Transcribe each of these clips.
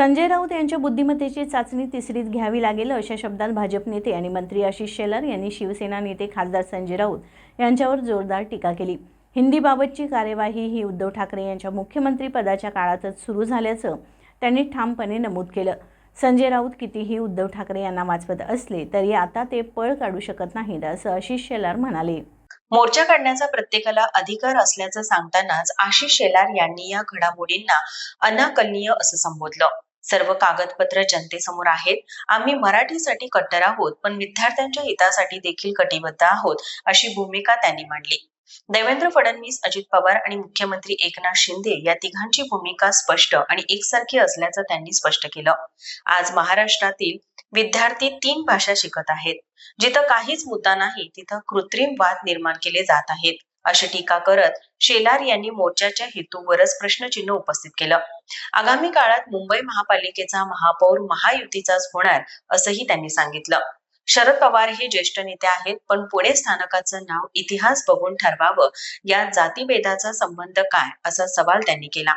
संजय राऊत यांच्या बुद्धिमत्तेची चाचणी तिसरीत घ्यावी लागेल अशा शब्दात भाजप नेते आणि मंत्री आशिष शेलार यांनी शिवसेना नेते खासदार संजय राऊत यांच्यावर जोरदार टीका केली. हिंदीबाबतची कार्यवाही ही उद्धव ठाकरे यांच्या मुख्यमंत्रीपदाच्या काळातच सुरू झाल्याचं त्यांनी ठामपणे नमूद केलं. संजय राऊत कितीही उद्धव ठाकरे यांना वाचवत असले तरी आता ते पळ काढू शकत नाहीत असं आशिष शेलार म्हणाले. मोर्चा काढण्याचा प्रत्येकाला अधिकार असल्याचं सांगतानाच आशिष शेलार यांनी या घडामोडींना अनाकलनीय असं संबोधलं. सर्व कागदपत्र जनतेसमोर आहेत. आम्ही मराठीसाठी कट्टर आहोत पण विद्यार्थ्यांच्या हितासाठी देखील कटिबद्ध आहोत अशी भूमिका त्यांनी मांडली. देवेंद्र फडणवीस अजित पवार आणि मुख्यमंत्री एकनाथ शिंदे या तिघांची भूमिका स्पष्ट आणि एकसारखी असल्याचं त्यांनी स्पष्ट केलं. आज महाराष्ट्रातील विद्यार्थी तीन भाषा शिकत आहेत. जिथं काहीच मुद्दा नाही तिथं कृत्रिम वाद निर्माण केले जात आहेत. अशी टीका करत शेलार यांनी मोर्चाच्या हेतूवरच प्रश्नचिन्ह उपस्थित केलं. आगामी काळात मुंबई महापालिकेचा महापौर महायुतीचाच होणार असंही त्यांनी सांगितलं. शरद पवार हे ज्येष्ठ नेते आहेत पण पुणे स्थानकाचं नाव इतिहास बघून ठरवावं या जातीभेदाचा संबंध काय असा सवाल त्यांनी केला.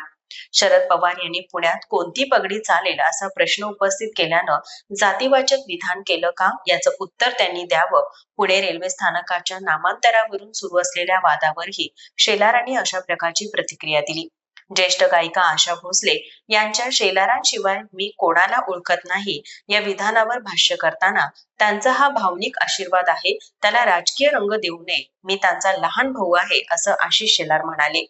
शरद पवार यांनी पुण्यात कोणती पगडी चालेल असा प्रश्न उपस्थित केल्यानं जातीवाचक विधान केलं का? याचं उत्तर त्यांनी द्यावं. पुणे रेल्वे स्थानकाच्या नामांतरावरून सुरू असलेल्या वादावरही शेलारांनी अशा प्रकारची प्रतिक्रिया दिली. ज्येष्ठ गायिका आशा भोसले यांच्या शेलारांशिवाय मी कोणाला ओळखत नाही या विधानावर भाष्य करताना त्यांचा हा भावनिक आशीर्वाद आहे. त्याला राजकीय रंग देऊ नये. मी त्यांचा लहान भाऊ आहे असं आशिष शेलार म्हणाले.